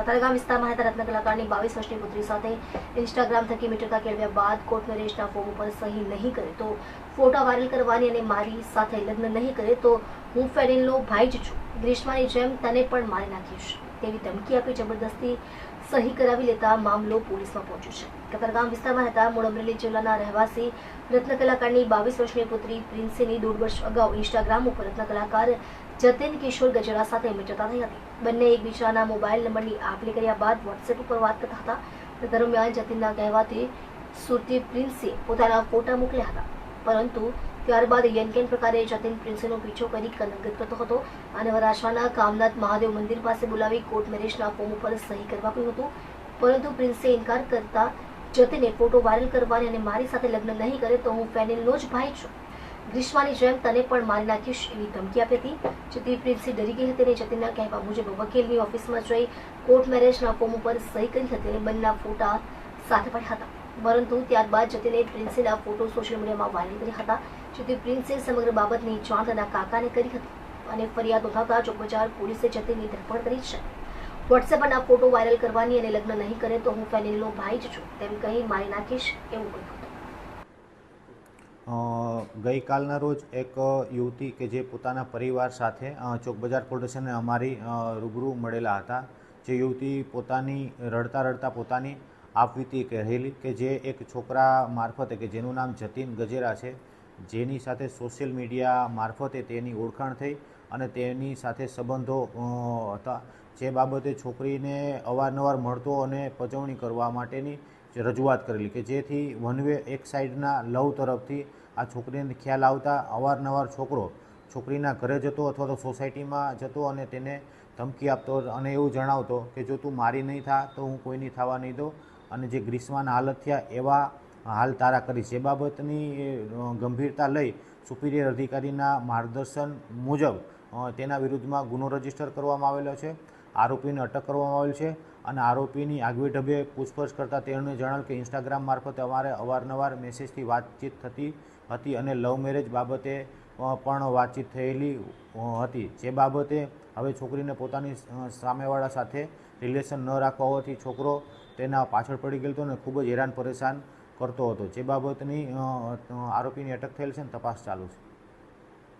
કતારગામ વિસ્તારમાં રહેતા રત્ન કલાકારની બાવીસ વર્ષની પુત્રી સાથે ઇન્સ્ટાગ્રામ થકી મીટરકા કેળવ્યા બાદ કોર્ટ મેરેજના ફોર્મ ઉપર સહી નહીં કરે તો ફોટા વાયરલ કરવાની અને મારી સાથે લગ્ન નહીં કરે તો હું ફેરેનનો ભાઈ જ છું. ગ્રીષ્માની જેમ તને પણ મારી નાખીશ. તેવી ધમકી આપી જબરદસ્તી સહી કરાવી લેતા મામલો પોલીસમાં પહોંચ્યો છે. કતરગામ વિસ્તારમાં રહેતા મૂળ અમરેલી જિલ્લાના રહેવાસી રત્ન કલાકારની બાવીસ વર્ષની પુત્રી પ્રિન્સીની દોઢ વર્ષ અગાઉ ઇન્સ્ટાગ્રામ ઉપર રત્ન કલાકાર જતીન કિશોર ગજરા સાથે મિત્રતા થઈ હતી. બંને એકબીજાના મોબાઈલ નંબરની આપ લે કર્યા બાદ વોટ્સએપ ઉપર વાત કરતા હતા. દરમિયાન જતીનના કહેવાથી સુરતી પ્રિન્સે પોતાના ફોટા મોકલ્યા હતા. પરંતુ ત્યારબાદ યનકેન પ્રકારે જતીન પ્રિન્સેનો પીછો કરી કલંકિત કરતો હતો. અને વરાછાના કામનાથ મહાદેવ મંદિર પાસે બોલાવી કોર્ટ મેરેજના ફોર્મ ઉપર સહી કરવા કહ્યું હતું. પરંતુ પ્રિન્સે ઇનકાર કરતા જતીને ફોટો વાયરલ કરવાની અને મારી સાથે લગ્ન નહીં કરે તો હું ફેનિલનો જ ભાઈ છું. ગ્રીષ્માની જેમ તને પણ મારી નાખીશ એવી ધમકી આપી હતી. જેથી પ્રિન્સી ડરી ગઈ હતી અને જતીનના કહેવા મુજબ વકીલની ઓફિસમાં જઈ કોર્ટ મેરેજના ફોર્મ ઉપર સહી કરી હતી અને બંનેના ફોટા સાથે પડ્યા હતા. પરંતુ ત્યારબાદ જતીને પ્રિન્સેના ફોટો સોશિયલ મીડિયામાં વાયરલ કર્યા હતા, જેથી પ્રિન્સે સમગ્ર બાબતની જાણ તેના કાકાને કરી હતી અને ફરિયાદ નોંધાવતા ચોકબજાર પોલીસે જતીનની ધરપકડ કરી છે. વોટ્સએપ પરના ફોટો વાયરલ કરવાની અને લગ્ન નહીં કરે તો હું ફેનિલનો ભાઈ જ છું, તેમ કહી મારી નાખીશ એવું કહ્યું ગઈકાલના રોજ એક યુવતી કે જે પોતાના પરિવાર સાથે ચોકબજાર પોલીસ સ્ટેશને અમારી રૂબરૂ મળેલા હતા. જે યુવતી પોતાની રડતા રડતા પોતાની આપવીતી કહેલી કે જે એક છોકરા મારફતે કે જેનું નામ જતીન ગજેરા છે, જેની સાથે સોશિયલ મીડિયા મારફતે તેની ઓળખાણ થઈ અને તેની સાથે સંબંધો હતા. જે બાબતે છોકરીને અવારનવાર મળતો અને પજવણી કરવા માટેની રજૂઆત કરેલી કે જેથી વનવે એક સાઈડના લવ તરફથી આ છોકરીને ખ્યાલ આવતા અવારનવાર છોકરો છોકરીના ઘરે જતો અથવા તો સોસાયટીમાં જતો અને તેને ધમકી આપતો અને એવું જણાવતો કે જો તું મારી નહીં થા તો હું કોઈની થવા નહીં દઉં. અને જે ગ્રીષ્માના હાલત થયા એવા હાલ તારા કરીશ એ બાબતની ગંભીરતા લઈ સુપિરિયર અધિકારીના માર્ગદર્શન મુજબ તેના વિરુદ્ધમાં ગુનો રજિસ્ટર કરવામાં આવેલો છે, આરોપીને અટક કરવામાં આવેલ છે અને આરોપીની આગવી ઢબે પૂછપરછ કરતાં તેણે જણાવ્યું કે ઇન્સ્ટાગ્રામ મારફતે અમારે અવારનવાર મેસેજથી વાતચીત થતી હતી અને લવ મેરેજ બાબતે પણ વાતચીત થયેલી હતી. જે બાબતે હવે છોકરીને પોતાની સામેવાળા સાથે રિલેશન ન રાખવા હોવાથી છોકરો તેના પાછળ પડી ગયો હતો અને ખૂબ જ હેરાન પરેશાન કરતો હતો. જે બાબતની આરોપીની અટક થયેલ છે અને તપાસ ચાલુ છે.